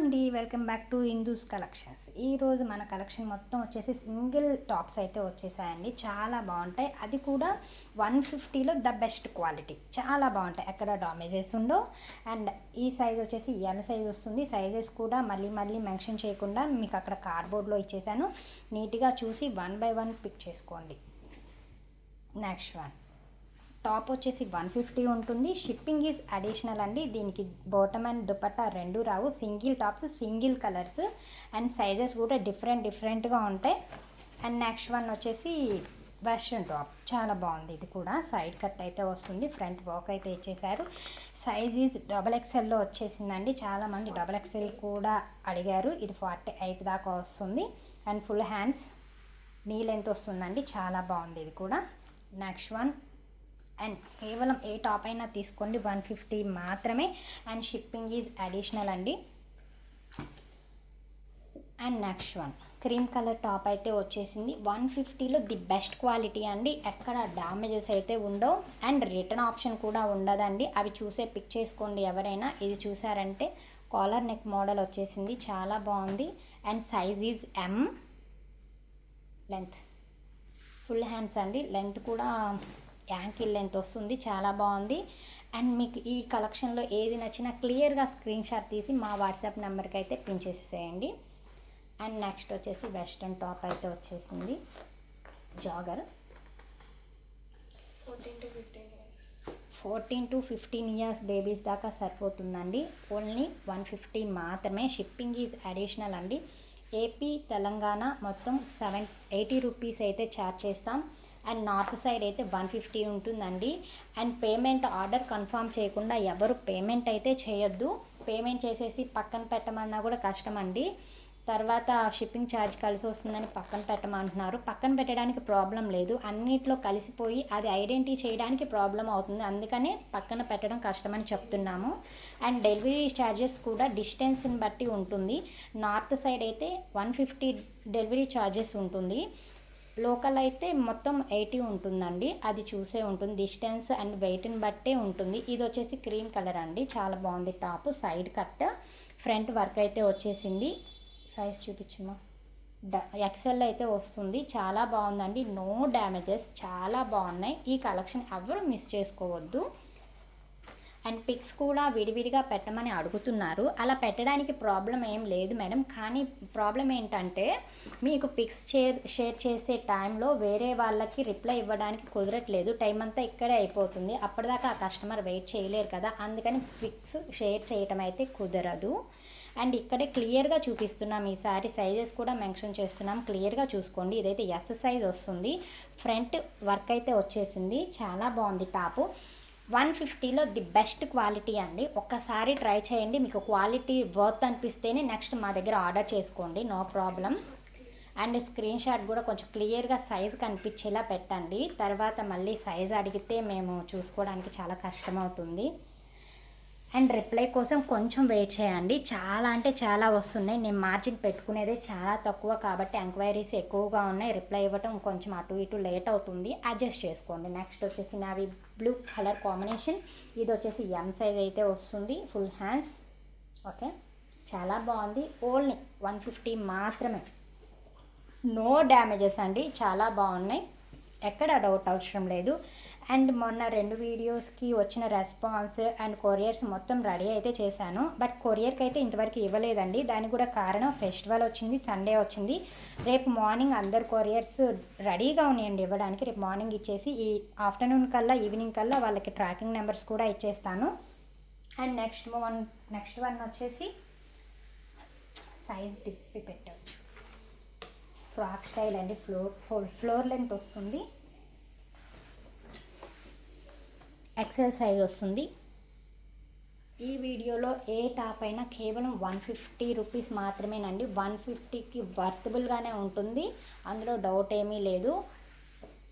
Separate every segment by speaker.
Speaker 1: అండి. Welcome back to Hindu's collections. ఈరోజు మన కలెక్షన్ మొత్తం వచ్చేసి సింగిల్ టాప్స్ అయితే వచ్చేసాయండి. చాలా బాగుంటాయి. అది కూడా వన్ ఫిఫ్టీలో ద బెస్ట్ క్వాలిటీ. చాలా బాగుంటాయి. ఎక్కడ డామేజెస్ ఉండో అండ్ ఈ సైజ్ వచ్చేసి ఎల్ సైజ్ వస్తుంది. సైజెస్ కూడా మళ్ళీ మళ్ళీ మెన్షన్ చేయకుండా మీకు అక్కడ కార్డ్బోర్డ్లో ఇచ్చేసాను. నీట్గా చూసి వన్ బై వన్ పిక్ చేసుకోండి. Next one. టాప్ వచ్చేసి వన్ ఫిఫ్టీ ఉంటుంది. షిప్పింగ్ ఈజ్ అడిషనల్ అండి. దీనికి బాటమ్ అండ్ దుపట్టా రెండు రావు. Single tops single colours and sizes కూడా డిఫరెంట్ డిఫరెంట్గా ఉంటాయి. అండ్ నెక్స్ట్ వన్ వచ్చేసి వెస్ట్రన్ టాప్. చాలా బాగుంది. ఇది కూడా సైడ్ కట్ అయితే వస్తుంది. ఫ్రంట్ వర్క్ అయితే ఇచ్చేసారు సైజ్ ఈజ్ డబల్ ఎక్స్ఎల్లో వచ్చేసిందండి. చాలామంది డబల్ ఎక్స్ఎల్ కూడా అడిగారు. ఇది ఫార్టీ ఎయిట్ దాకా వస్తుంది. And full hands knee length వస్తుందండి. చాలా బాగుంది ఇది కూడా. నెక్స్ట్ వన్ అండ్ కేవలం ఏ టాప్ అయినా తీసుకోండి వన్ ఫిఫ్టీ మాత్రమే. అండ్ షిప్పింగ్ ఈజ్ అడిషనల్ అండి. And next one cream colour top అయితే వచ్చేసింది. వన్ ఫిఫ్టీలో ది బెస్ట్ క్వాలిటీ అండి. ఎక్కడ డ్యామేజెస్ అయితే ఉండవు. అండ్ రిటర్న్ ఆప్షన్ కూడా ఉండదండి. అవి చూసే పిక్ చేసుకోండి ఎవరైనా. ఇది చూసారంటే కాలర్ నెక్ మోడల్ వచ్చేసింది. చాలా బాగుంది. And size is M length. Full hands అండి. లెంత్ కూడా యాంకిల్ లెంత్ వస్తుంది? చాలా బాగుంది. అండ్ మీకు ఈ కలెక్షన్లో ఏది నచ్చినా క్లియర్గా స్క్రీన్ షాట్ తీసి మా వాట్సాప్ నెంబర్కి అయితే పిన్ చేసేసేయండి. అండ్ నెక్స్ట్ వచ్చేసి వెస్ట్రన్ టాప్ అయితే వచ్చేసింది. Jogger.
Speaker 2: Fourteen to fifteen
Speaker 1: fourteen to fifteen years babies దాకా సరిపోతుందండి. ఓన్లీ వన్ ఫిఫ్టీ మాత్రమే. షిప్పింగ్ ఈజ్ అడిషనల్ అండి. ఏపీ తెలంగాణ మొత్తం సెవెన్ ఎయిటీ రూపీస్ అయితే ఛార్జ్ చేస్తాం. అండ్ నార్త్ సైడ్ అయితే వన్ ఫిఫ్టీ ఉంటుందండి. అండ్ పేమెంట్ ఆర్డర్ కన్ఫర్మ్ చేయకుండా ఎవరు పేమెంట్ అయితే చేయొద్దు. పేమెంట్ చేసేసి పక్కన పెట్టమన్నా కూడా కష్టం అండి తర్వాత షిప్పింగ్ ఛార్జ్ కలిసి వస్తుందని పక్కన పెట్టమంటున్నారు. పక్కన పెట్టడానికి ప్రాబ్లం లేదు. అన్నిట్లో కలిసిపోయి అది ఐడెంటిటీ చేయడానికి ప్రాబ్లం అవుతుంది. అందుకనే పక్కన పెట్టడం కష్టమని చెప్తున్నాము. అండ్ డెలివరీ ఛార్జెస్ కూడా డిస్టెన్స్ని బట్టి ఉంటుంది. నార్త్ సైడ్ అయితే వన్ ఫిఫ్టీ డెలివరీ ఛార్జెస్ ఉంటుంది. లోకల్ అయితే మొత్తం ఎయిటీ ఉంటుందండి. అది చూసే ఉంటుంది. డిస్టెన్స్ అండ్ వెయిట్ని బట్టే ఉంటుంది. ఇది వచ్చేసి క్రీమ్ కలర్ అండి. చాలా బాగుంది top. Side cut. Front work అయితే వచ్చేసింది. సైజ్ చూపించమ్మా డ ఎక్సెల్ అయితే వస్తుంది. చాలా బాగుందండి. No damages. చాలా బాగున్నాయి. ఈ కలెక్షన్ ఎవరు మిస్ చేసుకోవద్దు. అండ్ పిక్స్ కూడా విడివిడిగా పెట్టమని అడుగుతున్నారు. అలా పెట్టడానికి ప్రాబ్లం ఏం లేదు మేడం కానీ ప్రాబ్లం ఏంటంటే మీకు పిక్స్ షేర్ షేర్ చేసే టైంలో వేరే వాళ్ళకి రిప్లై ఇవ్వడానికి కుదరట్లేదు. టైం అంతా ఇక్కడే అయిపోతుంది. అప్పటిదాకా ఆ కస్టమర్ వెయిట్ చేయలేరు కదా. అందుకని పిక్స్ షేర్ చేయటం అయితే కుదరదు. అండ్ ఇక్కడే క్లియర్గా చూపిస్తున్నాం. ఈసారి సైజెస్ కూడా మెన్షన్ చేస్తున్నాం. క్లియర్గా చూసుకోండి. ఇదైతే ఎస్ సైజ్ వస్తుంది. ఫ్రంట్ వర్క్ అయితే వచ్చేసింది. చాలా బాగుంది టాపు. వన్ ఫిఫ్టీలో ది బెస్ట్ క్వాలిటీ అండి. ఒక్కసారి ట్రై చేయండి. మీకు క్వాలిటీ వర్త్ అనిపిస్తేనే నెక్స్ట్ మా దగ్గర ఆర్డర్ చేసుకోండి. No problem. And screen shot కూడా కొంచెం క్లియర్గా సైజ్ కనిపించేలా పెట్టండి. తర్వాత మళ్ళీ సైజ్ అడిగితే మేము చూసుకోవడానికి చాలా కష్టమవుతుంది. అండ్ రిప్లై కోసం కొంచెం వెయిట్ చేయండి. చాలా అంటే చాలా వస్తున్నాయి. నేను మార్జిన్ పెట్టుకునేదే చాలా తక్కువ కాబట్టి ఎంక్వైరీస్ ఎక్కువగా ఉన్నాయి. రిప్లై ఇవ్వటం కొంచెం అటు ఇటు లేట్ అవుతుంది. అడ్జస్ట్ చేసుకోండి. నెక్స్ట్ వచ్చేసి నావి బ్లూ కలర్ కాంబినేషన్ ఇది వచ్చేసి ఎం సైజ్ అయితే వస్తుంది. ఫుల్ హ్యాండ్స్ ఓకే చాలా బాగుంది. ఓన్లీ వన్ ఫిఫ్టీ మాత్రమే. నో డ్యామేజెస్ అండి. చాలా బాగున్నాయి. ఎక్కడ డౌట్ అవసరం లేదు. అండ్ మొన్న రెండు వీడియోస్కి వచ్చిన రెస్పాన్స్ అండ్ కొరియర్స్ మొత్తం రెడీ అయితే చేశాను. బట్ కొరియర్కి అయితే ఇంతవరకు ఇవ్వలేదండి. దానికి కూడా కారణం ఫెస్టివల్ వచ్చింది సండే వచ్చింది. రేపు మార్నింగ్ అందరు కొరియర్స్ రెడీగా ఉన్నాయండి ఇవ్వడానికి. రేపు మార్నింగ్ ఇచ్చేసి ఈ ఆఫ్టర్నూన్ కల్లా ఈవినింగ్ కల్లా వాళ్ళకి ట్రాకింగ్ నెంబర్స్ కూడా ఇచ్చేస్తాను. And next one next one వచ్చేసి సైజ్ తిప్పి పెట్టవచ్చు. ఫ్రాక్ స్టైల్ అండి ఫ్లోర్ ఫోర్ ఫ్లోర్ లెంత్ వస్తుంది. ఎక్సెల్ సైజ్ వస్తుంది. ఈ వీడియోలో ఏ టాప్ అయినా కేవలం వన్ ఫిఫ్టీ రూపీస్ మాత్రమేనండి. వన్ ఫిఫ్టీకి వర్తబుల్గానే ఉంటుంది. అందులో డౌట్ ఏమీ లేదు.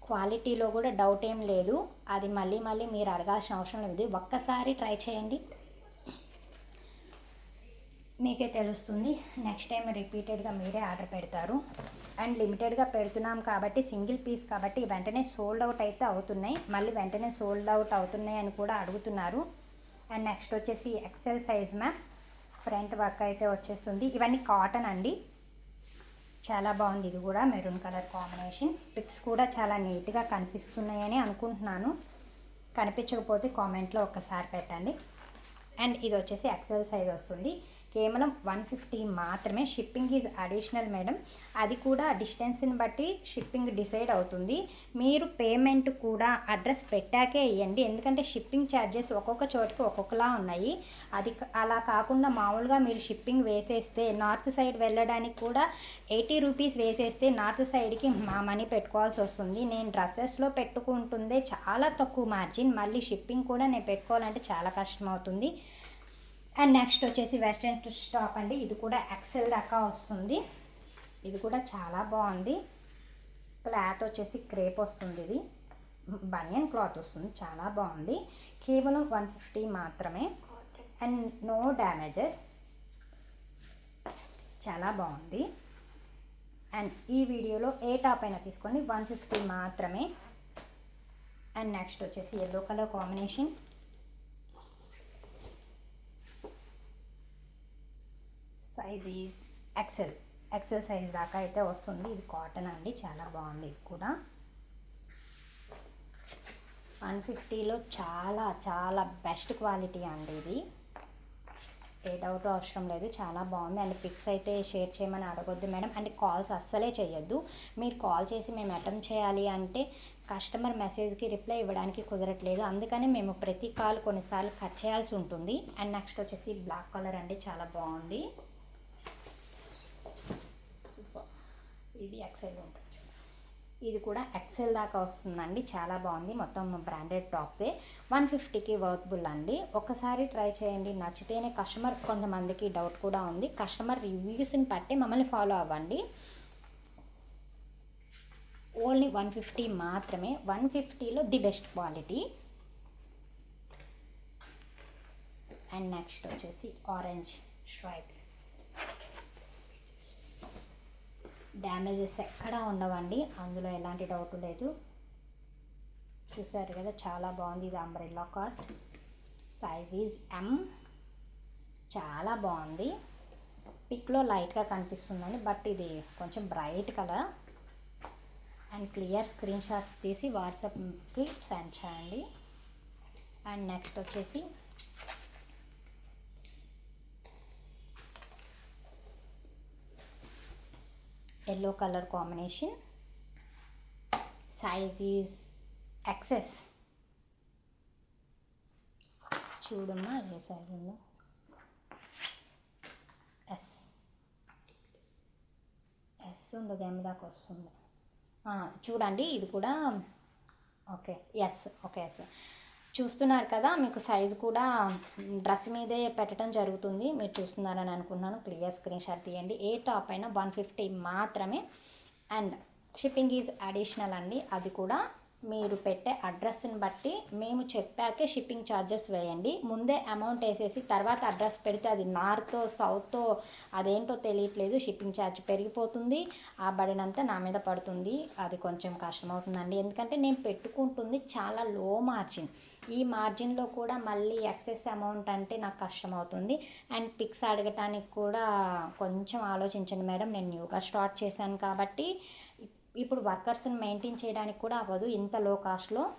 Speaker 1: క్వాలిటీలో కూడా డౌట్ ఏం లేదు. అది మళ్ళీ మళ్ళీ మీరు అడగాల్సిన అవసరం లేదు. ఒక్కసారి ట్రై చేయండి. మీకే తెలుస్తుంది నెక్స్ట్ టైం రిపీటెడ్గా మీరే ఆర్డర్ పెడతారు. అండ్ లిమిటెడ్గా పెడుతున్నాం కాబట్టి సింగిల్ పీస్ కాబట్టి వెంటనే సోల్డ్ అవుట్ అయితే అవుతున్నాయి. మళ్ళీ వెంటనే సోల్డ్ అవుట్ అవుతున్నాయి అని కూడా అడుగుతున్నారు. అండ్ నెక్స్ట్ వచ్చేసి XL size ma'am front work అయితే వచ్చేస్తుంది. ఇవన్నీ కాటన్ అండి. చాలా బాగుంది. ఇది కూడా మెరూన్ కలర్ కాంబినేషన్ పిక్స్ కూడా చాలా నీట్గా కనిపిస్తున్నాయని అనుకుంటున్నాను. కనిపించకపోతే కామెంట్లో ఒక్కసారి పెట్టండి. అండ్ ఇది వచ్చేసి ఎక్సెల్ సైజ్ వస్తుంది. కేవలం వన్ ఫిఫ్టీ మాత్రమే. షిప్పింగ్ ఈజ్ అడిషనల్ మేడం అది కూడా డిస్టెన్స్ని బట్టి షిప్పింగ్ డిసైడ్ అవుతుంది. మీరు పేమెంట్ కూడా అడ్రస్ పెట్టాకే ఇవ్వండి ఎందుకంటే షిప్పింగ్ ఛార్జెస్ ఒక్కొక్క చోటుకి ఒక్కొక్కలా ఉన్నాయి. అది అలా కాకుండా మామూలుగా మీరు షిప్పింగ్ వేసేస్తే నార్త్ సైడ్ వెళ్ళడానికి కూడా ఎయిటీ రూపీస్ వేసేస్తే నార్త్ సైడ్కి మా మనీ పెట్టుకోవాల్సి వస్తుంది. నేను డ్రెస్సెస్లో పెట్టుకుంటుందే చాలా తక్కువ మార్జిన్ మళ్ళీ షిప్పింగ్ కూడా నేను పెట్టుకోవాలంటే చాలా కష్టం అవుతుంది. అండ్ నెక్స్ట్ వచ్చేసి వెస్ట్రన్ స్టాప్ అండి. ఇది కూడా ఎక్సెల్ దాకా వస్తుంది. ఇది కూడా చాలా బాగుంది. క్లాత్ వచ్చేసి క్రేప్ వస్తుంది ఇది. బనియన్ క్లాత్ వస్తుంది. చాలా బాగుంది. కేవలం వన్ ఫిఫ్టీ మాత్రమే. అండ్ నో డ్యామేజెస్ చాలా బాగుంది. అండ్ ఈ వీడియోలో ఏ టాప్ అయినా తీసుకోండి వన్ ఫిఫ్టీ మాత్రమే. అండ్ నెక్స్ట్ వచ్చేసి yellow colour combination size is XL XL size దాకా అయితే వస్తుంది. ఇది కాటన్ అండి. చాలా బాగుంది ఇది కూడా. వన్ ఫిఫ్టీలో చాలా చాలా బెస్ట్ క్వాలిటీ అండి ఇది. ఏ డౌట్ అవసరం లేదు. చాలా బాగుంది. అండ్ పిక్స్ అయితే షేర్ చేయమని అడగొద్దు మేడం. అండ్ కాల్స్ అస్సలే చేయొద్దు మీరు కాల్ చేసి మేము అటెంప్ట్ చేయాలి అంటే కస్టమర్ మెసేజ్కి రిప్లై ఇవ్వడానికి కుదరట్లేదు. అందుకని మేము ప్రతి కాల్ కొన్నిసార్లు కట్ చేయాల్సి ఉంటుంది. అండ్ నెక్స్ట్ వచ్చేసి బ్లాక్ కలర్ అండి. చాలా బాగుంది. సూపర్. ఇది ఎక్సెల్ ఉంటుంది ఇది కూడా ఎక్సెల్ దాకా వస్తుందండి. చాలా బాగుంది. మొత్తం బ్రాండెడ్ టాప్సే వన్ ఫిఫ్టీకి వర్త్బుల్ అండి. ఒకసారి ట్రై చేయండి. నచ్చితేనే కస్టమర్ కొంతమందికి డౌట్ కూడా ఉంది. కస్టమర్ రివ్యూస్ని బట్టి మమ్మల్ని ఫాలో అవ్వండి. ఓన్లీ వన్ ఫిఫ్టీ మాత్రమే. వన్ ఫిఫ్టీలో the best quality and next వచ్చేసి ఆరెంజ్ స్ట్రైప్స్ డ్యామేజెస్ ఎక్కడా ఉండవండి. అందులో ఎలాంటి డౌట్ లేదు. చూసారు కదా చాలా బాగుంది ఇది umbrella cut size is M చాలా బాగుంది. పిక్లో లైట్గా కనిపిస్తుందండి బట్ ఇది కొంచెం bright colour. And clear screen shots తీసి వాట్సాప్కి సెండ్ చేయండి. అండ్ నెక్స్ట్ వచ్చేసి yellow colour combination size is XS చూడమ్మా ఏ సైజ్ ఉందో? ఎస్ ఎస్ ఉండదు ఏమి దాకా వస్తుంది. చూడండి ఇది కూడా ఓకే ఎస్ ఓకే ఎస్ చూస్తున్నారు కదా మీకు సైజ్ కూడా డ్రెస్ మీదే పెట్టడం జరుగుతుంది. మీరు చూస్తున్నారని అనుకున్నాను. క్లియర్ స్క్రీన్ షాట్ తీయండి. ఏ టాప్ అయినా వన్ ఫిఫ్టీ మాత్రమే. అండ్ షిప్పింగ్ ఈజ్ అడిషనల్ అండి. అది కూడా మీరు పెట్టే అడ్రస్ని బట్టి మేము చెప్పాకే షిప్పింగ్ ఛార్జెస్ వేయండి. ముందే అమౌంట్ వేసేసి తర్వాత అడ్రస్ పెడితే అది నార్తో సౌత్తో అదేంటో తెలియట్లేదు. షిప్పింగ్ ఛార్జ్ పెరిగిపోతుంది. ఆ బడినంతా నా మీద పడుతుంది. అది కొంచెం కష్టమవుతుందండి. ఎందుకంటే నేను పెట్టుకుంటుంది చాలా లో మార్జిన్. ఈ మార్జిన్లో కూడా మళ్ళీ ఎక్సెస్ అమౌంట్ అంటే నాకు కష్టమవుతుంది. అండ్ పిక్స్ అడగటానికి కూడా కొంచెం ఆలోచించండి మేడం. నేను న్యూగా స్టార్ట్ చేశాను కాబట్టి ఇప్పుడు వర్కర్స్ని మెయింటైన్ చేయడానికి కూడా అవ్వదు. ఇంత లో. కాస్ట్లో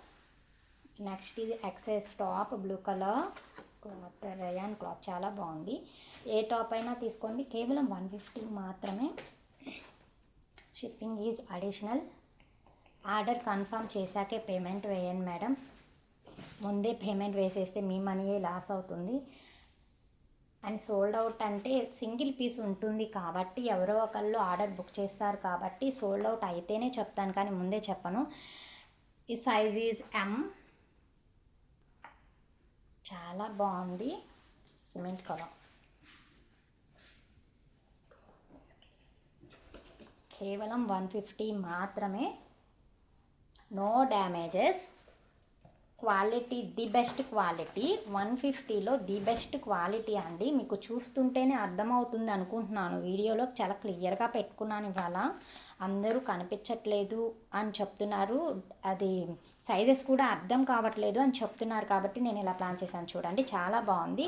Speaker 1: నెక్స్ట్ ఇది XS top blue colour rayon cloth చాలా బాగుంది. ఏ టాప్ అయినా తీసుకోండి. కేవలం వన్ ఫిఫ్టీ మాత్రమే. Shipping is additional. Order confirm చేశాకే payment వేయండి మేడం. ముందే పేమెంట్ వేసేస్తే మీ మనీయే లాస్ అవుతుంది. అండ్ సోల్డ్ అవుట్ అంటే సింగిల్ పీస్ ఉంటుంది కాబట్టి ఎవరో ఒకళ్ళు ఆర్డర్ బుక్ చేస్తారు కాబట్టి సోల్డ్ అవుట్ అయితేనే చెప్తాను కానీ ముందే చెప్పను. ఈ సైజ్ ఈజ్ ఎమ్ చాలా బాగుంది. సిమెంట్ కలర్ కేవలం వన్ ఫిఫ్టీ మాత్రమే. No damages. Quality the best quality. One ఫిఫ్టీలో ది బెస్ట్ క్వాలిటీ అండి. మీకు చూస్తుంటేనే అర్థమవుతుంది అనుకుంటున్నాను. వీడియోలో చాలా క్లియర్గా పెట్టుకున్నాను ఇవాళ. అందరూ కనిపించట్లేదు అని చెప్తున్నారు. అది సైజెస్ కూడా అర్థం కావట్లేదు అని చెప్తున్నారు కాబట్టి నేను ఇలా ప్లాన్ చేశాను. చూడండి చాలా బాగుంది.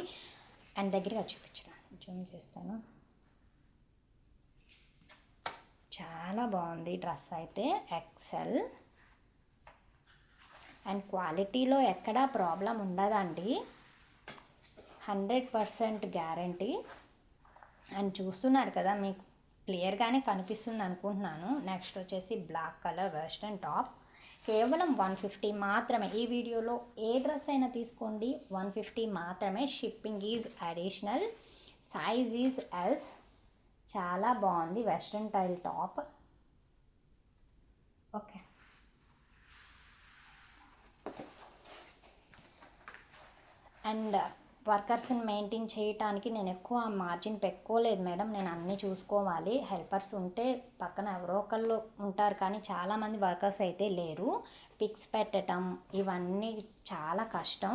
Speaker 1: అండ్ దగ్గరగా చూపించడానికి జూమ్ చేస్తాను. చాలా బాగుంది డ్రెస్ అయితే. ఎక్సెల్. అండ్ క్వాలిటీలో ఎక్కడా ప్రాబ్లం ఉండదండి. Hundred percent guarantee. అండ్ చూస్తున్నారు కదా మీకు క్లియర్గానే కనిపిస్తుంది అనుకుంటున్నాను. నెక్స్ట్ వచ్చేసి బ్లాక్ కలర్ వెస్ట్రన్ టాప్. కేవలం వన్ ఫిఫ్టీ మాత్రమే. ఈ వీడియోలో ఏ డ్రెస్ అయినా తీసుకోండి. వన్ ఫిఫ్టీ మాత్రమే. Shipping is additional. Size is S. చాలా బాగుంది western style top. Okay. And వర్కర్స్ని maintain చేయటానికి నేను ఎక్కువ మార్జిన్ పెట్టుకోలేదు మేడం. నేను అన్నీ చూసుకోవాలి. హెల్పర్స్ ఉంటే పక్కన ఎవరో ఒకళ్ళు ఉంటారు కానీ చాలామంది వర్కర్స్ అయితే లేరు. పిక్స్ పెట్టడం ఇవన్నీ చాలా కష్టం.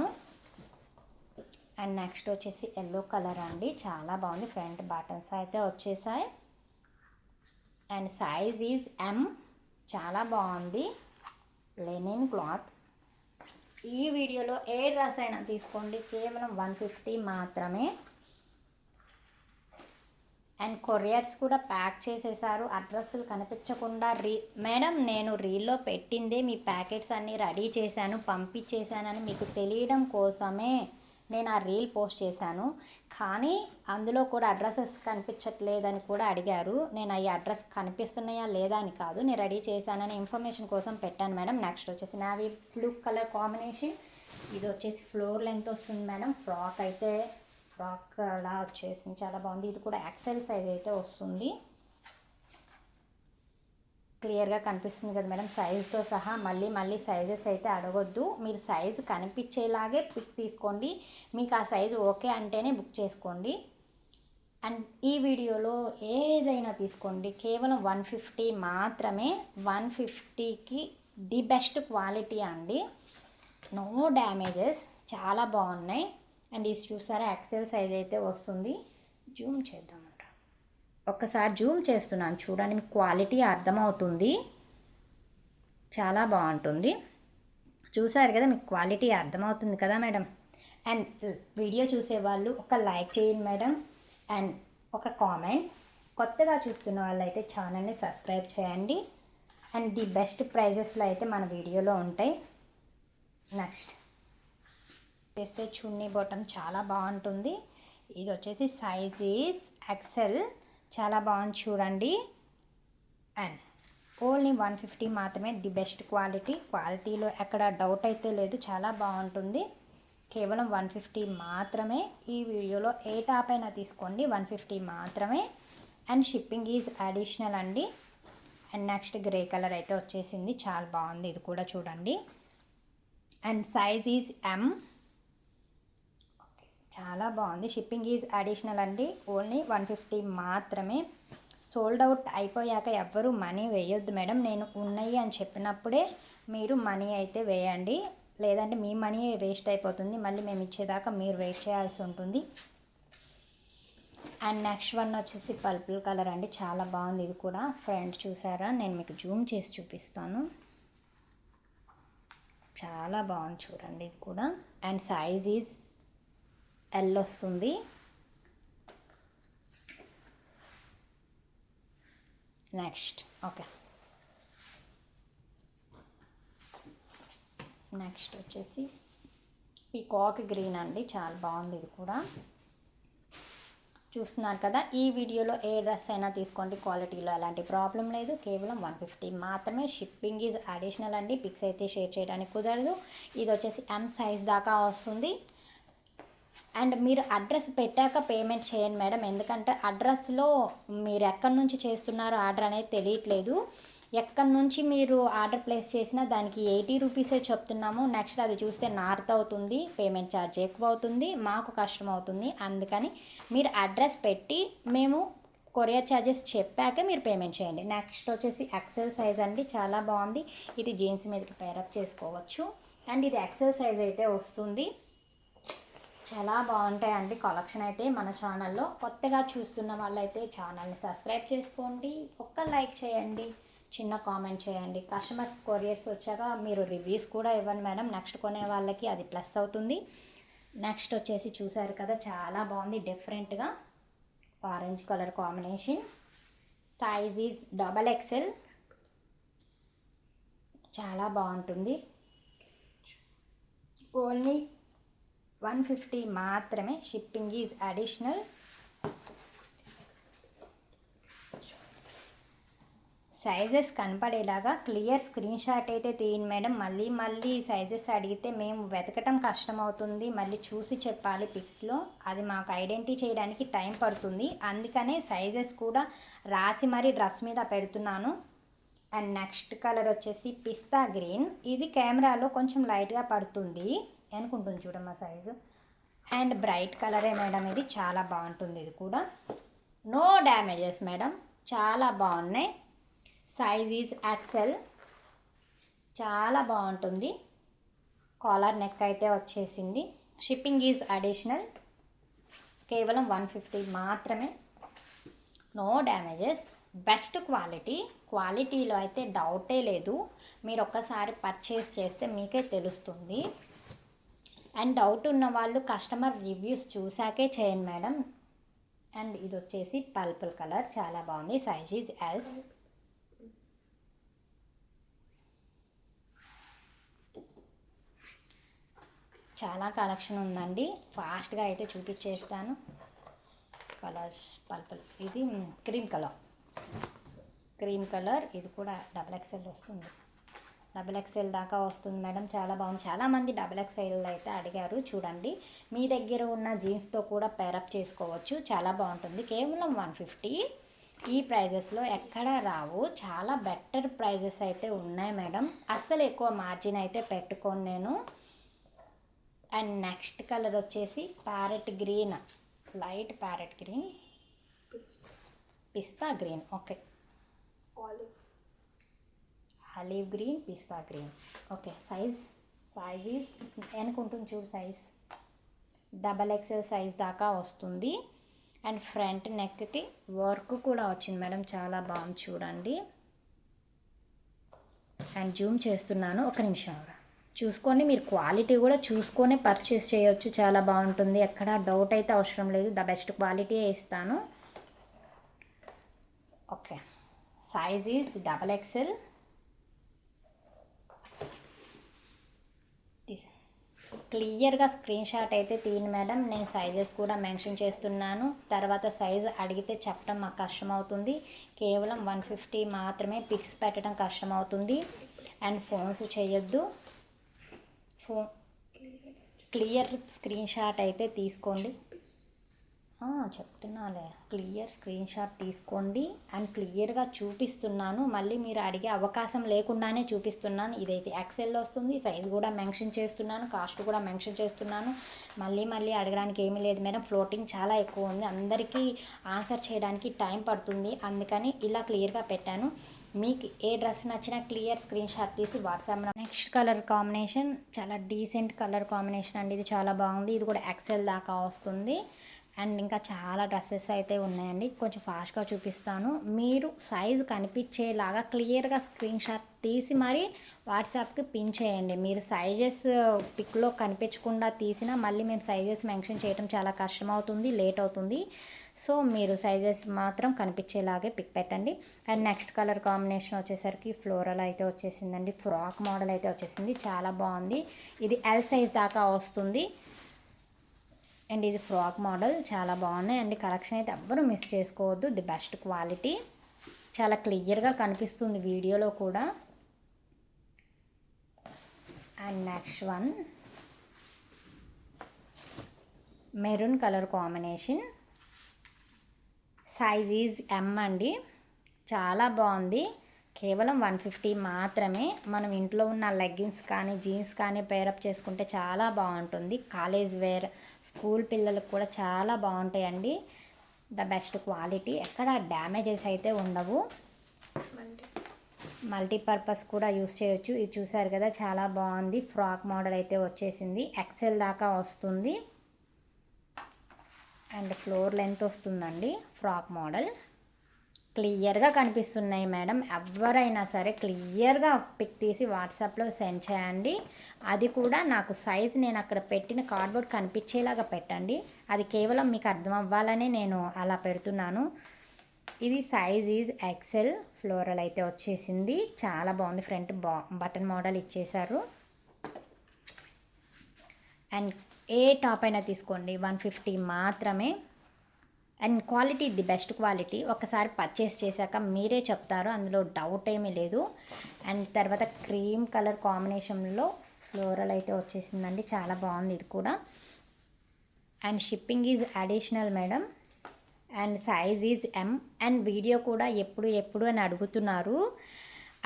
Speaker 1: అండ్ నెక్స్ట్ వచ్చేసి ఎల్లో కలర్ అండి. చాలా బాగుంది. ఫ్రంట్ బటన్స్ అయితే వచ్చేసాయి. And size is M. చాలా బాగుంది. Linen cloth. ఈ వీడియోలో ఏ డ్రెస్ అయినా తీసుకోండి. కేవలం వన్ ఫిఫ్టీ మాత్రమే. అండ్ కొరియర్స్ కూడా ప్యాక్ చేసేసారు. అడ్రస్లు కనిపించకుండా రీ మేడం నేను రీల్లో పెట్టిందే మీ ప్యాకెట్స్ అన్నీ రెడీ చేశాను పంపించేశానని మీకు తెలియడం కోసమే. నేను ఆ రీల్ పోస్ట్ చేశాను. కానీ అందులో కూడా అడ్రస్సెస్ కనిపించట్లేదని కూడా అడిగారు. నేను ఈ అడ్రస్ కనిపిస్తున్నాయా లేదా అని కాదు. నేను రెడీ చేశానని ఇన్ఫర్మేషన్ కోసం పెట్టాను మేడం. నెక్స్ట్ వచ్చేసి నావి బ్లూ కలర్ కాంబినేషన్. ఇది వచ్చేసి ఫ్లోర్ లెంత్ వస్తుంది మేడం. ఫ్రాక్ అయితే ఫ్రాక్ అలా వచ్చేసింది. చాలా బాగుంది. ఇది కూడా ఎక్సెల్ సైజ్ అయితే వస్తుంది. క్లియర్గా కనిపిస్తుంది కదా మేడం. సైజుతో సహా మళ్ళీ మళ్ళీ సైజెస్ అయితే అడగొద్దు. మీరు సైజు కనిపించేలాగే పిక్ తీసుకోండి. మీకు ఆ సైజు ఓకే అంటేనే బుక్ చేసుకోండి. అండ్ ఈ వీడియోలో ఏదైనా తీసుకోండి. కేవలం వన్ ఫిఫ్టీ మాత్రమే వన్ ఫిఫ్టీకి ది బెస్ట్ క్వాలిటీ అండి. No damages. చాలా బాగున్నాయి. అండ్ ఇది చూసారా? ఎక్సెల్ సైజ్ అయితే వస్తుంది. జూమ్ చేద్దాం. ఒక్కసారి జూమ్ చేస్తున్నాను చూడండి మీకు క్వాలిటీ అర్థమవుతుంది. చాలా బాగుంటుంది. చూసారు కదా మీకు క్వాలిటీ అర్థమవుతుంది కదా మేడం? అండ్ వీడియో చూసే వాళ్ళు ఒక లైక్ చేయండి మేడం. అండ్ ఒక కామెంట్. కొత్తగా చూస్తున్న వాళ్ళైతే ఛానల్ని సబ్స్క్రైబ్ చేయండి. అండ్ ది బెస్ట్ ప్రైజెస్లో అయితే మన వీడియోలో ఉంటాయి. నెక్స్ట్. చేస్తే చున్నీ బొటం చాలా బాగుంటుంది. ఇది వచ్చేసి సైజ్ ఈజ్ ఎక్సెల్ చాలా బాగుంది చూడండి. అండ్ ఓన్లీ వన్ ఫిఫ్టీ మాత్రమే ది బెస్ట్ క్వాలిటీ క్వాలిటీలో ఎక్కడ డౌట్ అయితే లేదు చాలా బాగుంటుంది. కేవలం వన్ ఫిఫ్టీ మాత్రమే. ఈ వీడియోలో ఏ టాప్ అయినా తీసుకోండి వన్ ఫిఫ్టీ మాత్రమే. అండ్ షిప్పింగ్ ఈజ్ అడిషనల్ అండి. అండ్ నెక్స్ట్ గ్రే కలర్ అయితే వచ్చేసింది చాలా బాగుంది. ఇది కూడా చూడండి. అండ్ సైజ్ ఈజ్ ఎం చాలా బాగుంది. షిప్పింగ్ ఈజ్ అడిషనల్ అండి. ఓన్లీ వన్ ఫిఫ్టీ మాత్రమే. సోల్డ్ అవుట్ అయిపోయాక ఎవ్వరూ మనీ వేయొద్దు మేడం. నేను ఉన్నాయి అని చెప్పినప్పుడే మీరు మనీ అయితే వేయండి. లేదంటే మీ మనీ వేస్ట్ అయిపోతుంది. మళ్ళీ మేము ఇచ్చేదాకా మీరు వేస్ట్ చేయాల్సి ఉంటుంది. అండ్ నెక్స్ట్ వన్ వచ్చేసి పర్పుల్ కలర్ అండి. చాలా బాగుంది. ఇది కూడా ఫ్రంట్ చూసారా? నేను మీకు జూమ్ చేసి చూపిస్తాను. చాలా బాగుంది చూడండి ఇది కూడా. అండ్ సైజ్ ఈజ్ ఎల్ వస్తుంది. నెక్స్ట్ ఓకే నెక్స్ట్ వచ్చేసి పీకాక్ గ్రీన్ అండి. చాలా బాగుంది ఇది కూడా. చూస్తున్నారు కదా ఈ వీడియోలో ఏ డ్రెస్ అయినా తీసుకోండి. క్వాలిటీలో ఎలాంటి ప్రాబ్లం లేదు. కేవలం వన్ ఫిఫ్టీ మాత్రమే. షిప్పింగ్ ఈజ్ అడిషనల్ అండి. పిక్స్ అయితే షేర్ చేయడానికి కుదరదు. ఇది వచ్చేసి ఎం సైజ్ దాకా వస్తుంది. అండ్ మీరు అడ్రస్ పెట్టాక పేమెంట్ చేయండి మేడం. ఎందుకంటే అడ్రస్లో మీరు ఎక్కడి నుంచి చేస్తున్నారో ఆర్డర్ అనేది తెలియట్లేదు. ఎక్కడి నుంచి మీరు ఆర్డర్ ప్లేస్ చేసినా దానికి ఎయిటీ రూపీసే చెప్తున్నాము. నెక్స్ట్ అది చూస్తే నార్త్ అవుతుంది పేమెంట్ ఛార్జ్ ఎక్కువ అవుతుంది మాకు కష్టం అవుతుంది. అందుకని మీరు అడ్రస్ పెట్టి మేము కొరియర్ ఛార్జెస్ చెప్పాక మీరు పేమెంట్ చేయండి. నెక్స్ట్ వచ్చేసి ఎక్సెల్ సైజ్ అండి చాలా బాగుంది. ఇది జీన్స్ మీదకి పేరప్ చేసుకోవచ్చు. అండ్ ఇది ఎక్సెల్ సైజ్ అయితే వస్తుంది. చాలా బాగుంటాయండి కలెక్షన్ అయితే మన ఛానల్లో కొత్తగా చూస్తున్న వాళ్ళైతే ఛానల్ని సబ్స్క్రైబ్ చేసుకోండి. ఒక్క లైక్ చేయండి. చిన్న కామెంట్ చేయండి. కస్టమర్స్ కొరియర్స్ వచ్చాక మీరు రివ్యూస్ కూడా ఇవ్వండి మేడం నెక్స్ట్ కొనే వాళ్ళకి అది ప్లస్ అవుతుంది. నెక్స్ట్ వచ్చేసి చూసారు కదా చాలా బాగుంది. డిఫరెంట్గా orange colour combination size is double XL చాలా బాగుంటుంది. ఓన్లీ వన్ ఫిఫ్టీ మాత్రమే షిప్పింగ్ ఈజ్ అడిషనల్. సైజెస్ కనపడేలాగా క్లియర్ స్క్రీన్ షాట్ అయితే తీయండి మేడం. మళ్ళీ మళ్ళీ సైజెస్ అడిగితే మేము వెతకటం కష్టం అవుతుంది మళ్ళీ చూసి చెప్పాలి పిక్స్లో. అది మాకు ఐడెంటిటీ చేయడానికి టైం పడుతుంది. అందుకనే సైజెస్ కూడా రాసి మరీ డ్రెస్ మీద పెడుతున్నాను. అండ్ నెక్స్ట్ కలర్ వచ్చేసి పిస్తా గ్రీన్. ఇది కెమెరాలో కొంచెం లైట్గా పడుతుంది. అనుకుంటుంది చూడమ్మా సైజు అండ్ బ్రైట్ కలరే మేడం ఇది చాలా బాగుంటుంది ఇది కూడా. నో డ్యామేజెస్ మేడం చాలా బాగున్నాయి. సైజ్ ఈజ్ యాక్సెల్ చాలా బాగుంటుంది. కాలర్ నెక్ అయితే వచ్చేసింది. షిప్పింగ్ ఈజ్ అడిషనల్ కేవలం వన్ ఫిఫ్టీ మాత్రమే. నో డ్యామేజెస్ బెస్ట్ క్వాలిటీ క్వాలిటీలో అయితే డౌటే లేదు. మీరు ఒక్కసారి పర్చేస్ చేస్తే మీకే తెలుస్తుంది. అండ్ డౌట్ ఉన్న వాళ్ళు కస్టమర్ రివ్యూస్ చూసాకే చేయండి మేడం. అండ్ ఇది వచ్చేసి పర్పుల్ కలర్ చాలా బాగుంది సైజ్ ఈజ్ ఎస్ చాలా కలెక్షన్ ఉందండి. ఫాస్ట్గా అయితే చూపించేస్తాను. కలర్స్ పర్పుల్ ఇది క్రీమ్ కలర్. క్రీమ్ కలర్ ఇది కూడా డబల్ ఎక్స్ఎల్ వస్తుంది. డబల్ ఎక్స్ఎల్ దాకా వస్తుంది మేడం. చాలా బాగుంది. చాలామంది డబల్ ఎక్స్ఎల్ అయితే అడిగారు. చూడండి. మీ దగ్గర ఉన్న జీన్స్తో కూడా పేరప్ చేసుకోవచ్చు. చాలా బాగుంటుంది. కేవలం వన్ ఫిఫ్టీ. ఈ ప్రైజెస్లో ఎక్కడ రావు. చాలా బెటర్ ప్రైజెస్ అయితే ఉన్నాయి మేడం. అస్సలు ఎక్కువ మార్జిన్ అయితే పెట్టుకోను నేను. అండ్ నెక్స్ట్ కలర్ వచ్చేసి parrot green light parrot green pista green okay
Speaker 2: olive
Speaker 1: olive green pista green. Okay size size is అనుకుంటుంది చూడు సైజ్. డబల్ ఎక్స్ఎల్ సైజ్ దాకా వస్తుంది. అండ్ ఫ్రంట్ నెక్కి వర్క్ కూడా వచ్చింది మేడం చాలా బాగుంది చూడండి. అండ్ జూమ్ చేస్తున్నాను ఒక నిమిషం చూసుకొని చూసుకోండి మీరు క్వాలిటీ కూడా చూసుకొని పర్చేస్ చేయొచ్చు చాలా బాగుంటుంది. ఎక్కడ డౌట్ అయితే అవసరం లేదు ద బెస్ట్ క్వాలిటీ ఇస్తాను. Okay size is double XL క్లియర్గా స్క్రీన్ షాట్ అయితే తీయండి మేడం. నేను సైజెస్ కూడా మెన్షన్ చేస్తున్నాను. తర్వాత సైజ్ అడిగితే చెప్పడం మాకు కష్టం అవుతుంది కేవలం వన్ ఫిఫ్టీ మాత్రమే పిక్స్ పెట్టడం కష్టం అవుతుంది అండ్ ఫోన్స్ చేయొద్దు. ఫోన్ క్లియర్ స్క్రీన్ షాట్ అయితే తీసుకోండి. చెప్తున్నాలే. క్లియర్ స్క్రీన్ షాట్ తీసుకోండి. అండ్ క్లియర్గా చూపిస్తున్నాను. మళ్ళీ మీరు అడిగే అవకాశం లేకుండానే చూపిస్తున్నాను. ఇదైతే ఎక్సెల్లో వస్తుంది. సైజ్ కూడా మెన్షన్ చేస్తున్నాను. కాస్ట్ కూడా మెన్షన్ చేస్తున్నాను. మళ్ళీ మళ్ళీ అడగడానికి ఏమీ లేదు మేడం. ఫ్లోటింగ్ చాలా ఎక్కువ ఉంది. అందరికీ ఆన్సర్ చేయడానికి టైం పడుతుంది. అందుకని ఇలా క్లియర్గా పెట్టాను. మీకు ఏ డ్రెస్ నచ్చినా క్లియర్ స్క్రీన్ షాట్ తీసి వాట్సాప్ నెక్స్ట్ కలర్ కాంబినేషన్. చాలా డీసెంట్ కలర్ కాంబినేషన్ అండి. ఇది చాలా బాగుంది. ఇది కూడా ఎక్సెల్ దాకా వస్తుంది. అండ్ ఇంకా చాలా డ్రెస్సెస్ అయితే ఉన్నాయండి. కొంచెం ఫాస్ట్గా చూపిస్తాను. మీరు సైజు కనిపించేలాగా క్లియర్గా స్క్రీన్ షాట్ తీసి మరి వాట్సాప్కి పిన్ చేయండి. మీరు సైజెస్ పిక్లో కనిపించకుండా తీసినా మళ్ళీ మేము సైజెస్ మెన్షన్ చేయడం చాలా కష్టం అవుతుంది లేట్ అవుతుంది. సో మీరు సైజెస్ మాత్రం కనిపించేలాగే పిక్ పెట్టండి. అండ్ నెక్స్ట్ కలర్ కాంబినేషన్ వచ్చేసరికి ఫ్లోరల్ అయితే వచ్చేసిందండి. ఫ్రాక్ మోడల్ అయితే వచ్చేసింది. చాలా బాగుంది. ఇది ఎల్ సైజ్ దాకా వస్తుంది. అండ్ ఇది ఫ్రాక్ మోడల్. చాలా బాగున్నాయి. అండ్ కలెక్షన్ అయితే ఎవ్వరూ మిస్ చేసుకోవద్దు. The best quality. చాలా క్లియర్గా కనిపిస్తుంది వీడియోలో కూడా. And next one. Maroon colour combination. Size is M అండి. చాలా బాగుంది. కేవలం వన్ ఫిఫ్టీ మాత్రమే మనం ఇంట్లో ఉన్న లెగ్గిన్స్ కానీ జీన్స్ కానీ పేరప్ చేసుకుంటే చాలా బాగుంటుంది. కాలేజ్ వేర్ స్కూల్ పిల్లలకు కూడా చాలా బాగుంటాయండి. The best quality. ఎక్కడ డ్యామేజెస్ అయితే ఉండవు. మల్టీపర్పస్ కూడా యూస్ చేయొచ్చు. ఇది చూసారు కదా చాలా బాగుంది. ఫ్రాక్ మోడల్ అయితే వచ్చేసింది. ఎక్సెల్ దాకా వస్తుంది. అండ్ ఫ్లోర్ లెంత్ వస్తుందండి. Frock model. క్లియర్గా కనిపిస్తున్నాయి మేడం. ఎవరైనా సరే క్లియర్గా పిక్ తీసి వాట్సాప్లో సెండ్ చేయండి. అది కూడా నాకు సైజ్ నేను అక్కడ పెట్టిన కార్డ్బోర్డ్ కనిపించేలాగా పెట్టండి. అది కేవలం మీకు అర్థం అవ్వాలనే నేను అలా పెడుతున్నాను. ఇది సైజ్ ఈజ్ ఎక్సెల్. ఫ్లోరల్ అయితే వచ్చేసింది. చాలా బాగుంది ఫ్రంట్ బా బటన్ మోడల్ ఇచ్చేశారు. అండ్ ఏ టాప్ అయినా తీసుకోండి. వన్ ఫిఫ్టీ మాత్రమే. And quality the best quality. ఒకసారి పర్చేస్ చేశాక మీరే చెప్తారు. అందులో డౌట్ ఏమీ లేదు. అండ్ తర్వాత క్రీమ్ కలర్ కాంబినేషన్లో ఫ్లోరల్ అయితే వచ్చేసిందండి. చాలా బాగుంది ఇది కూడా. And shipping is additional madam. And size is M. And video కూడా ఎప్పుడు ఎప్పుడు అని అడుగుతున్నారు.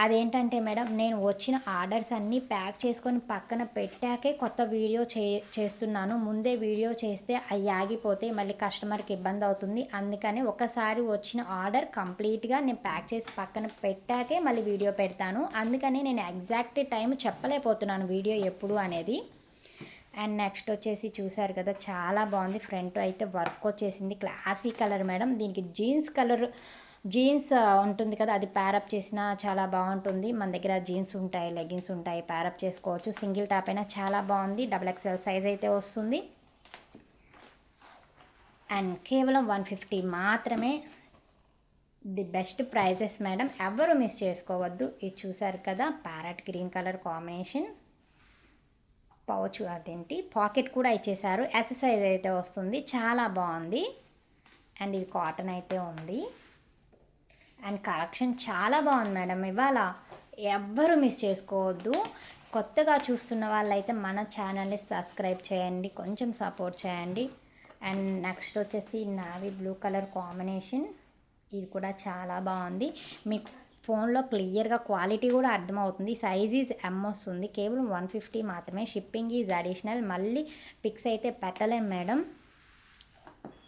Speaker 1: అదేంటంటే మేడం నేను వచ్చిన ఆర్డర్స్ అన్నీ ప్యాక్ చేసుకొని పక్కన పెట్టాకే కొత్త వీడియో చే చేస్తున్నాను. ముందే వీడియో చేస్తే అవి ఆగిపోతే మళ్ళీ కస్టమర్కి ఇబ్బంది అవుతుంది. అందుకని ఒకసారి వచ్చిన ఆర్డర్ కంప్లీట్గా నేను ప్యాక్ చేసి పక్కన పెట్టాకే మళ్ళీ వీడియో పెడతాను. అందుకని నేను ఎగ్జాక్ట్ టైం చెప్పలేకపోతున్నాను వీడియో ఎప్పుడు అనేది. అండ్ నెక్స్ట్ వచ్చేసి చూసారు కదా చాలా బాగుంది. ఫ్రంట్ అయితే వర్క్ వచ్చేసింది. Classy colour madam. దీనికి జీన్స్ కలర్ జీన్స్ ఉంటుంది కదా అది ప్యారప్ చేసినా చాలా బాగుంటుంది. మన దగ్గర జీన్స్ ఉంటాయి లెగిన్స్ ఉంటాయి ప్యారప్ చేసుకోవచ్చు. సింగిల్ టాప్ అయినా చాలా బాగుంది. డబుల్ ఎక్స్ఎల్ సైజ్ అయితే వస్తుంది. అండ్ కేవలం వన్ ఫిఫ్టీ మాత్రమే ది బెస్ట్ ప్రైజెస్ మేడం ఎవరు మిస్ చేసుకోవద్దు. ఇది చూసారు కదా parrot green colour combination pouch అదేంటి? పాకెట్ కూడా ఇచ్చేసారు ఎక్సర్సైజ్ అయితే వస్తుంది. చాలా బాగుంది. అండ్ ఇది కాటన్ అయితే ఉంది. అండ్ కలెక్షన్ చాలా బాగుంది మేడం. ఇవాళ ఎవ్వరూ మిస్ చేసుకోవద్దు. కొత్తగా చూస్తున్న వాళ్ళైతే మన ఛానల్ని సబ్స్క్రైబ్ చేయండి కొంచెం సపోర్ట్ చేయండి. అండ్ నెక్స్ట్ వచ్చేసి నావీ బ్లూ కలర్ కాంబినేషన్. ఇది కూడా చాలా బాగుంది. మీకు ఫోన్లో క్లియర్గా క్వాలిటీ కూడా అర్థమవుతుంది. సైజ్ ఈజ్ ఎమ్ వస్తుంది. కేవలం వన్ ఫిఫ్టీ మాత్రమే. Shipping is additional. మళ్ళీ పిక్స్ అయితే పెట్టలేం మేడం.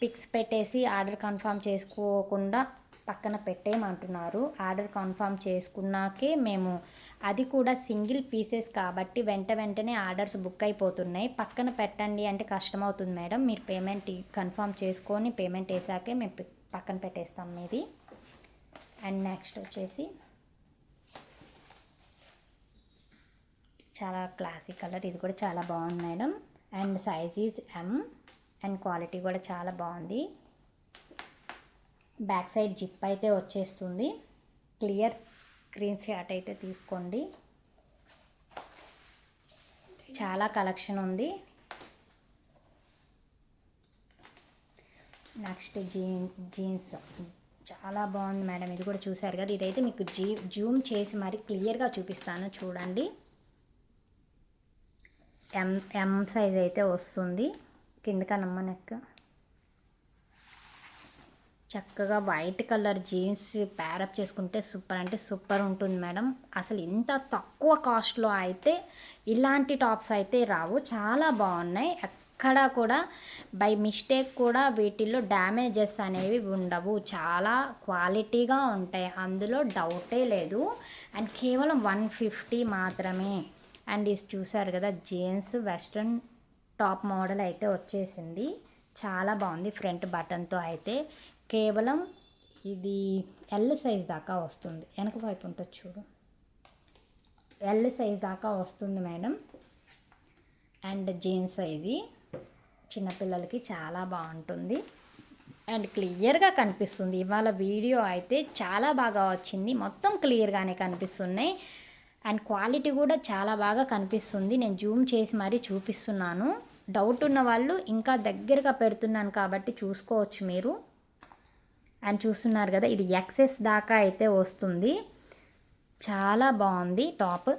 Speaker 1: పిక్స్ పెట్టేసి ఆర్డర్ కన్ఫర్మ్ చేసుకోకుండా పక్కన పెట్టేయమంటున్నారు. ఆర్డర్ కన్ఫర్మ్ చేసుకున్నాకే మేము అది కూడా సింగిల్ పీసెస్ కాబట్టి వెంట వెంటనే ఆర్డర్స్ బుక్ అయిపోతున్నాయి. పక్కన పెట్టండి అంటే కష్టం అవుతుంది మేడం. మీరు పేమెంట్ కన్ఫర్మ్ చేసుకొని పేమెంట్ వేసాకే మేము పక్కన పెట్టేస్తాం మీది. అండ్ నెక్స్ట్ వచ్చేసి చాలా క్లాసిక్ కలర్. ఇది కూడా చాలా బాగుంది madam. And size is M and quality కూడా చాలా బాగుంది. బ్యాక్ సైడ్ జిప్ అయితే వచ్చేస్తుంది. క్లియర్ స్క్రీన్ షాట్ అయితే తీసుకోండి. చాలా కలెక్షన్ ఉంది. Next jean jeans. చాలా బాగుంది మేడం ఇది కూడా చూసారు కదా. ఇదైతే మీకు జీ జూమ్ చేసి మరి క్లియర్గా చూపిస్తాను. చూడండి. ఎం ఎం సైజ్ అయితే వస్తుంది. కిందకనమ్మ నెక్క. చక్కగా white colour jeans pair up చేసుకుంటే సూపర్. అంటే సూపర్ ఉంటుంది మేడం. అసలు ఇంత తక్కువ కాస్ట్లో అయితే ఇలాంటి టాప్స్ అయితే రావు. చాలా బాగున్నాయి. ఎక్కడ కూడా బై మిస్టేక్ కూడా వీటిల్లో డ్యామేజెస్ అనేవి ఉండవు. చాలా క్వాలిటీగా ఉంటాయి. అందులో డౌటే లేదు. అండ్ కేవలం వన్ ఫిఫ్టీ మాత్రమే. అండ్ ఇది చూసారు కదా జీన్స్ వెస్ట్రన్ టాప్ మోడల్ అయితే వచ్చేసింది. చాలా బాగుంది. ఫ్రంట్ బటన్తో అయితే. కేవలం ఇది ఎల్ సైజ్ దాకా వస్తుంది. వెనక వైపు ఉంటుంది చూడు. ఎల్ సైజ్ దాకా వస్తుంది మేడం. అండ్ జీన్స్ ఇది. చిన్నపిల్లలకి చాలా బాగుంటుంది. అండ్ క్లియర్గా కనిపిస్తుంది. ఇవాళ వీడియో అయితే చాలా బాగా వచ్చింది. మొత్తం క్లియర్గానే కనిపిస్తున్నాయి. అండ్ క్వాలిటీ కూడా చాలా బాగా కనిపిస్తుంది. నేను జూమ్ చేసి మరీ చూపిస్తున్నాను. డౌట్ ఉన్న వాళ్ళు ఇంకా దగ్గరగా పెడుతున్నాను కాబట్టి చూసుకోవచ్చు మీరు. అండ్ చూస్తున్నారు కదా ఇది ఎక్సెస్ దాకా అయితే వస్తుంది. చాలా బాగుంది టాప్.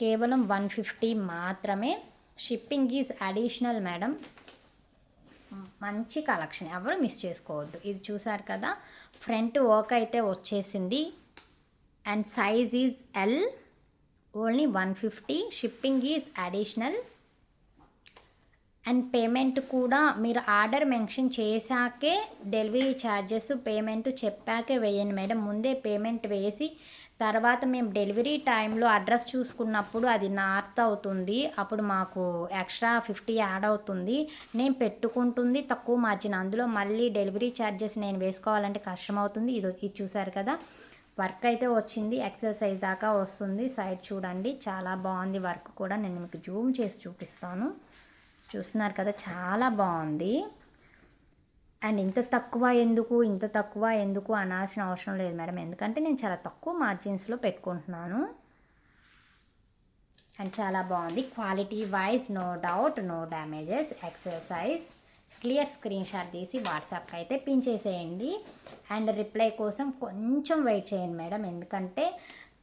Speaker 1: కేవలం వన్ ఫిఫ్టీ మాత్రమే. షిప్పింగ్ ఈజ్ అడిషనల్ మేడం మంచి కలెక్షన్. ఎవరు మిస్ చేసుకోవద్దు. ఇది చూసారు కదా ఫ్రంట్ వర్క్ అయితే వచ్చేసింది. And size is L only one fifty. Shipping is additional and payment కూడా మీరు ఆర్డర్ మెన్షన్ చేశాకే డెలివరీ ఛార్జెస్ పేమెంట్ చెప్పాకే వేయండి మేడం. ముందే పేమెంట్ వేసి తర్వాత మేము డెలివరీ టైంలో అడ్రస్ చూసుకున్నప్పుడు అది నార్త్ అవుతుంది. అప్పుడు మాకు ఎక్స్ట్రా ఫిఫ్టీ యాడ్ అవుతుంది. నేను పెట్టుకుంటుంది తక్కువ మార్జిన్. అందులో మళ్ళీ డెలివరీ ఛార్జెస్ నేను వేసుకోవాలంటే కష్టం అవుతుంది. ఇది ఇది చూసారు కదా. వర్క్ అయితే వచ్చింది. ఎక్సర్సైజ్ దాకా వస్తుంది. సైడ్ చూడండి. చాలా బాగుంది వర్క్ కూడా. నేను మీకు జూమ్ చేసి చూపిస్తాను. చూస్తున్నారు కదా చాలా బాగుంది. అండ్ ఇంత తక్కువ ఎందుకు ఇంత తక్కువ ఎందుకు అనాల్సిన అవసరం లేదు మేడం. ఎందుకంటే నేను చాలా తక్కువ మార్జిన్స్లో పెట్టుకుంటున్నాను. అండ్ చాలా బాగుంది. Quality wise no doubt no damages exercise. Clear screen shot తీసి వాట్సాప్కి అయితే పిన్ చేసేయండి. అండ్ రిప్లై కోసం కొంచెం వెయిట్ చేయండి మేడం. ఎందుకంటే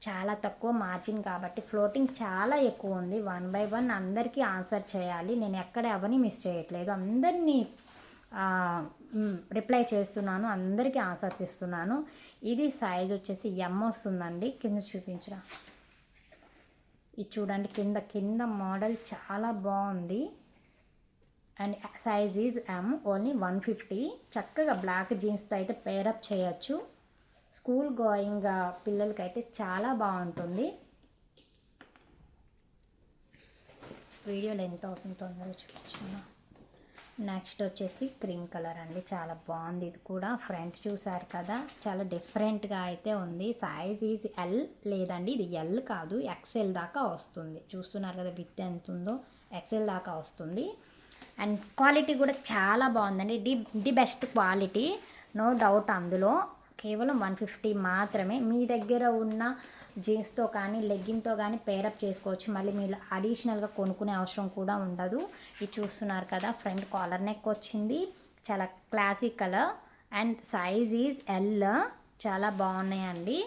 Speaker 1: చాలా తక్కువ మార్జిన్ కాబట్టి ఫ్లోటింగ్ చాలా ఎక్కువ ఉంది. వన్ బై వన్ అందరికీ ఆన్సర్ చేయాలి. నేను ఎక్కడ ఎవరిని మిస్ చేయట్లేదు. అందరినీ రిప్లై చేస్తున్నాను. అందరికీ ఆన్సర్స్ ఇస్తున్నాను. ఇది సైజ్ వచ్చేసి ఎమ్ వస్తుందండి. కింద చూపించరా? ఇది చూడండి. కింద కింద మోడల్ చాలా బాగుంది. And size is M only one fifty. చక్కగా బ్లాక్ జీన్స్తో అయితే పేరప్ చేయొచ్చు. స్కూల్ గోయింగ్ పిల్లలకైతే చాలా బాగుంటుంది. వీడియోలు ఎంత అవుతుంది తొందరగా చూపించమ్మా నెక్స్ట్ వచ్చేసి క్రీమ్ కలర్ అండి. చాలా బాగుంది. ఇది కూడా ఫ్రంట్ చూసారు కదా. చాలా డిఫరెంట్గా అయితే ఉంది. సైజ్ ఈజ్ ఎల్ లేదండి. ఇది ఎల్ కాదు. ఎక్సెల్ దాకా వస్తుంది. చూస్తున్నారు కదా విత్ ఎంత ఉందో? ఎక్సెల్ దాకా వస్తుంది. అండ్ క్వాలిటీ కూడా చాలా బాగుందండి. The the best quality no doubt అందులో. కేవలం వన్ ఫిఫ్టీ మాత్రమే. మీ దగ్గర ఉన్న జీన్స్తో కానీ లెగ్గింగ్తో కానీ పేరప్ చేసుకోవచ్చు. మళ్ళీ మీరు అడిషనల్గా కొనుక్కునే అవసరం కూడా ఉండదు. ఇది చూస్తున్నారు కదా ఫ్రంట్ కాలర్ నెక్ వచ్చింది. చాలా classic colour and size is L చాలా బాగున్నాయండి.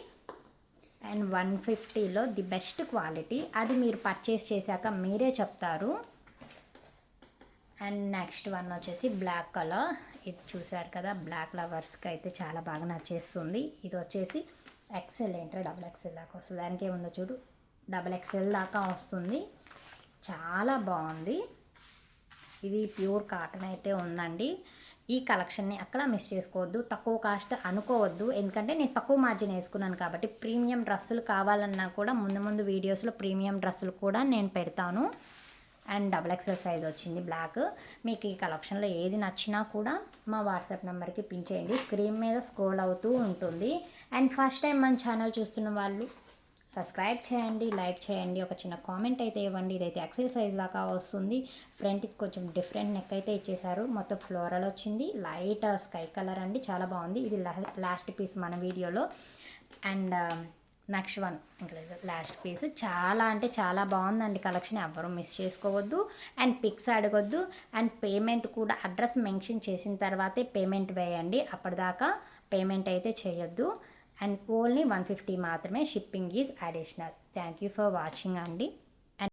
Speaker 1: అండ్ వన్ ఫిఫ్టీలో ది బెస్ట్ క్వాలిటీ అది మీరు పర్చేస్ చేశాక మీరే చెప్తారు. అండ్ నెక్స్ట్ వన్ వచ్చేసి బ్లాక్ కలర్ ఇది చూశారు కదా బ్లాక్ లవర్స్కి అయితే చాలా బాగా నచ్చేస్తుంది. ఇది వచ్చేసి ఎక్సెల్ ఏంటో డబుల్ ఎక్సెల్ దాకా వస్తుంది. దానికి ఏముందో చూడు. డబుల్ ఎక్సెల్ దాకా వస్తుంది. చాలా బాగుంది. ఇది ప్యూర్ కాటన్ అయితే ఉందండి. ఈ కలెక్షన్ని అక్కడ మిస్ చేసుకోవద్దు. తక్కువ కాస్ట్ అనుకోవద్దు. ఎందుకంటే నేను తక్కువ మార్జిన్ వేసుకున్నాను కాబట్టి ప్రీమియం డ్రెస్సులు కావాలన్నా కూడా ముందు ముందు వీడియోస్లో ప్రీమియం డ్రెస్సులు కూడా నేను పెడతాను. అండ్ డబుల్ ఎక్సెల్ సైజ్ వచ్చింది బ్లాక్. మీకు ఈ కలెక్షన్లో ఏది నచ్చినా కూడా మా వాట్సాప్ నెంబర్కి పిన్ చేయండి. స్క్రీన్ మీద స్క్రోల్ అవుతూ ఉంటుంది. అండ్ ఫస్ట్ టైం మన ఛానల్ చూస్తున్న వాళ్ళు సబ్స్క్రైబ్ చేయండి లైక్ చేయండి. ఒక చిన్న కామెంట్ అయితే ఇవ్వండి. ఇదైతే ఎక్సెల్ సైజ్ దాకా వస్తుంది. ఫ్రంట్కి కొంచెం డిఫరెంట్ నెక్ అయితే ఇచ్చేసారు మొత్తం ఫ్లోరల్ వచ్చింది. లైట్ స్కై కలర్ అండి. చాలా బాగుంది. ఇది లాస్ట్ పీస్ మన వీడియోలో. And next one. ఇంకా లేదు లాస్ట్ పీస్ చాలా అంటే చాలా బాగుందండి కలెక్షన్. ఎవరు మిస్ చేసుకోవద్దు. అండ్ పిక్స్ అడగొద్దు. అండ్ పేమెంట్ కూడా అడ్రస్ మెన్షన్ చేసిన తర్వాతే పేమెంట్ వేయండి. అప్పటిదాకా పేమెంట్ అయితే చేయొద్దు. అండ్ ఓన్లీ వన్ ఫిఫ్టీ మాత్రమే shipping is additional thank you for watching అండి.